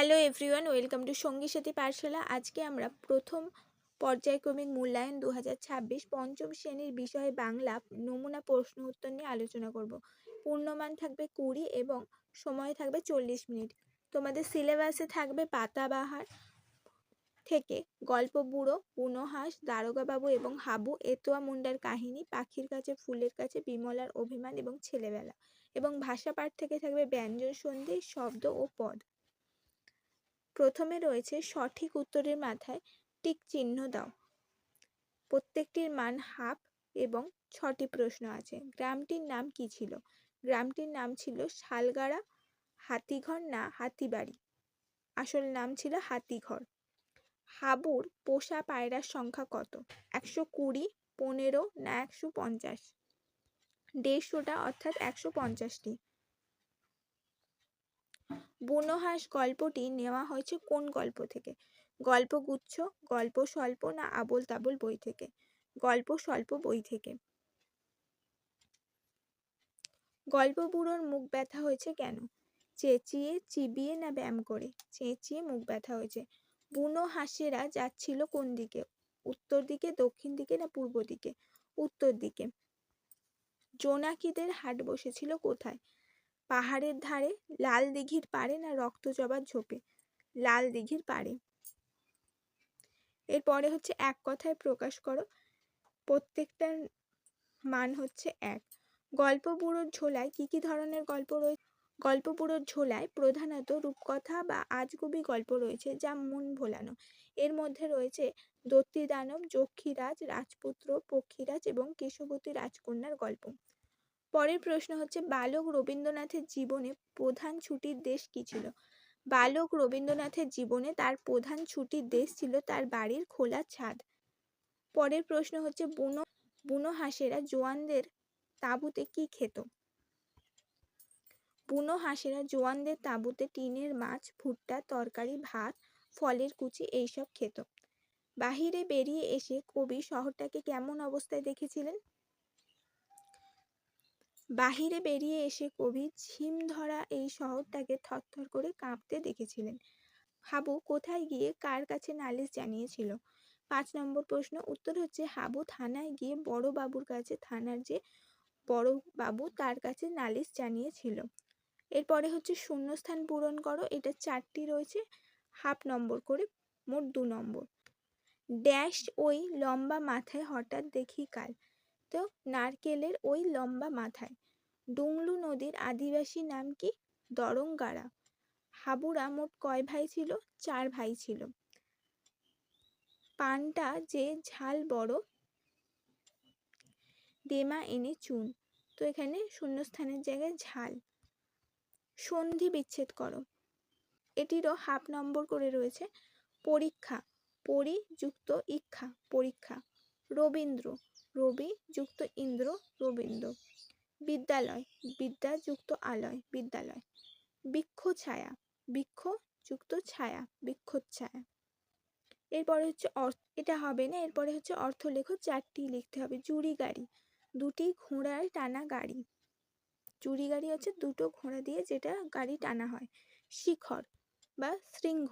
Hello everyone, welcome to সঙ্গী সাথী পাঠশালা। আজকে আমরা প্রথম পর্যায়ক্রমিক মূল্যায়ন দু পঞ্চম শ্রেণির বিষয়ে বাংলা নমুনা প্রশ্ন উত্তর নিয়ে আলোচনা করব। পূর্ণমান থাকবে কুড়ি এবং সময় থাকবে চল্লিশ মিনিট। তোমাদের সিলেবাসে থাকবে পাতাবাহার থেকে গল্প বুড়ো বুনোহাঁস দারোগাবাবু এবং হাবু, এতোয়া মুন্ডার কাহিনী, পাখির কাছে, ফুলের কাছে, বিমলার অভিমান এবং ছেলেবেলা। এবং ভাষা পাঠ থেকে থাকবে ব্যঞ্জন সন্ধি, শব্দ ও পদ। প্রথমে রয়েছে সঠিক উত্তরের মাথায় টিক চিহ্ন দাও। প্রত্যেকটির মান হাফ এবং ছটি প্রশ্ন আছে। গ্রামটির নাম কি ছিল? গ্রামটির নাম ছিল শালগাড়া, হাতিঘর না হাতিবাড়ি? আসল নাম ছিল হাতিঘর। হাবুর পোষা পায়রার সংখ্যা কত? একশো কুড়ি, পনেরো না একশো পঞ্চাশ? দেড়শোটা অর্থাৎ একশো পঞ্চাশটি। বুনোহাঁস গল্পটি নেওয়া হয়েছে কোন গল্প থেকে? গল্পগুচ্ছ গল্প স্বল্প না আবোল তাবোল বই থেকে? গল্প স্বল্প বই থেকে। গল্প বুড়োর মুখ ব্যথা হয়েছে কেন? চেঁচিয়ে, চিবিয়ে না ব্যায়াম করে? চেঁচিয়ে মুখ ব্যথা হয়েছে। বুনো হাঁসেরা যাচ্ছিল কোন দিকে? উত্তর দিকে, দক্ষিণ দিকে না পূর্ব দিকে? উত্তর দিকে। জোনাকিদের হাট বসেছিল কোথায়? পাহাড়ের ধারে লাল দিঘির পাড়ে না রক্তজবার ঝোপে? লাল দিঘির পাড়ে। এরপরে হচ্ছে এক কথায় প্রকাশ করো প্রত্যেকটার মান হচ্ছে এক। গল্প বুড়োর ঝোলায় কি কি ধরনের গল্প রয়েছে গল্প বুড়োর ঝোলায় প্রধানত রূপকথা বা আজগুবি গল্প রয়েছে যা মন ভোলানো। এর মধ্যে রয়েছে দত্তি দানব যক্ষীরাজ, রাজপুত্র, পক্ষীরাজ এবং কেশবতী রাজকন্যার গল্প। পরের প্রশ্ন হচ্ছে, বালক রবীন্দ্রনাথের জীবনে প্রধান ছুটির দেশ কি ছিল? বালক রবীন্দ্রনাথের জীবনে তার প্রধান ছুটির দেশ ছিল তার বাড়ির খোলা ছাদ। পরের প্রশ্ন হচ্ছে, বুনো বুনো হাঁসেরা জোয়ানদের তাঁবুতে কি খেত? বুনো হাঁসেরা জোয়ানদের তাঁবুতে টিনের মাছ, ভুট্টা, তরকারি, ভাত, ফলের কুচি এইসব খেত। বাহিরে বেরিয়ে এসে কবি শহরটাকে কেমন অবস্থায় দেখেছিলেন? বাহিরে বেরিয়ে এসে কবি ঝিম ধরা এই শহরটাকে থরথর করে কাঁপতে দেখেছিলেন। হাবু কোথায় গিয়ে কার কাছে নালিশ জানিয়েছিল? পাঁচ নম্বর প্রশ্ন উত্তর হচ্ছে, হাবু থানায় গিয়ে বড় বাবুর কাছে, থানার যে বড় বাবু তার কাছে নালিশ জানিয়েছিল। এরপরে হচ্ছে, শূন্যস্থান পূরণ করো, এটা চারটি রয়েছে, হাফ নম্বর করে মোট দু নম্বর। ড্যাশ ওই লম্বা মাথায় হঠাৎ দেখি কাল তো নারকেলের ওই লম্বা মাথায়। ডুংলু নদীর আদিবাসী নাম কি? দরঙ্গারা। হাবুরা মোট কয় ভাই ছিল? চার ভাই ছিল। পানটা যে ঝাল বড়, দেমা এনে চুন। তো এখানে শূন্যস্থানের জায়গায় ঝাল। সন্ধি বিচ্ছেদ করো। এটিরও হাফ নম্বর করে রয়েছে। পরীক্ষা পরি যুক্ত ইক্ষা, পরীক্ষা। রবীন্দ্র, রবি বিদ্যালয় বিদ্যা যুক্ত আলয়, বিদ্যালয়। বৃক্ষ ছায়া, বৃক্ষ যুক্ত ছায়া, বৃক্ষচ্ছায়া। এরপরে হচ্ছে এটা হবে না, এরপরে হচ্ছে অর্থ লেখো চারটি লিখতে হবে। জুড়ি গাড়ি, দুটি ঘোড়ার টানা গাড়ি। জুড়ি গাড়ি হচ্ছে দুটো ঘোড়া দিয়ে যেটা গাড়ি টানা হয়। শিখর বা শৃঙ্গ,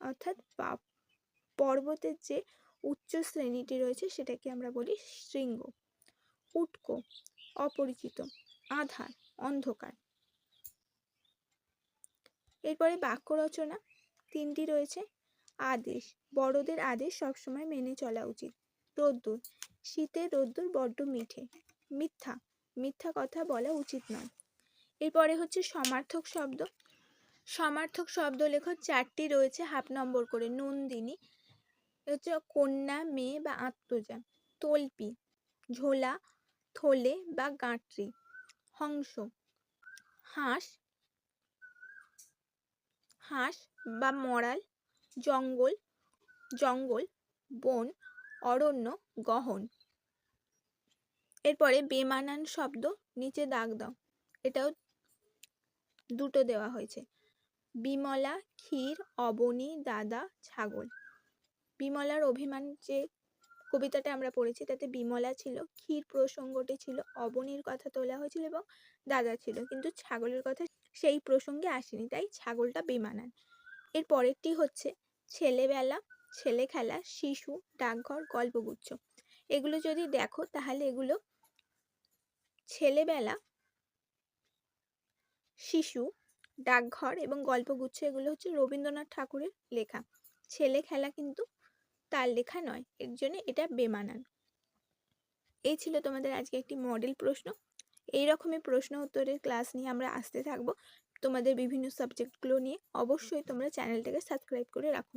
অর্থাৎ পর্বতের যে উচ্চ শ্রেণীটি রয়েছে, সেটাকে আমরা বলি শৃঙ্গ। উটকো, অপরিচিত। আধার, অন্ধকার। এরপরে বাক্য রচনা, তিনটি রয়েছে। আদেশ, বড়দের আদেশ সবসময় মেনে চলা উচিত। রোদ্দুর, শীতে রোদ্দুর বড্ড মিঠে। মিথ্যা মিথ্যা কথা বলা উচিত নয়। এরপরে হচ্ছে সমার্থক শব্দ। সমার্থক শব্দ লেখো চারটি রয়েছে হাফ নম্বর করে। নন্দিনী হচ্ছে কন্যা, মেয়ে বা আত্মজা। তল্পি, ঝোলা, থলে বা গাঁটরি। হংস। হাঁস। হাঁস বা মরাল জঙ্গল। জঙ্গল। বন। অরণ্য। গহন। এরপরে বেমানান শব্দ, নিচে দাগ দাও। এটাও দুটো দেওয়া হয়েছে। বিমলা, ক্ষীর, অবনী, দাদা, ছাগল। বিমলার অভিমান যে কবিতাটা আমরা পড়েছি, তাতে বিমলা ছিল, ক্ষীর প্রসঙ্গটি ছিল, অবনীর কথা তোলা হয়েছিল এবং দাদা ছিল। কিন্তু ছাগলের কথা সেই প্রসঙ্গে আসেনি, তাই ছাগলটা বেমানান। এর পরেরটি হচ্ছে, ছেলেবেলা, ছেলে খেলা, শিশু, ডাকঘর, গল্পগুচ্ছ। এগুলো যদি দেখো, তাহলে এগুলো ছেলেবেলা, শিশু, ডাকঘর এবং গল্পগুচ্ছ, এগুলো হচ্ছে রবীন্দ্রনাথ ঠাকুরের লেখা। ছেলে খেলা কিন্তু তার লেখা নয়, এর জন্য এটা বেমানান। এই ছিল তোমাদের আজকে একটি মডেল প্রশ্ন। এই রকমের প্রশ্ন উত্তরের ক্লাস নিয়ে আমরা আসতে থাকব। তোমাদের বিভিন্ন সাবজেক্টগুলো নিয়ে অবশ্যই তোমরা চ্যানেলটাকে সাবস্ক্রাইব করে রাখো।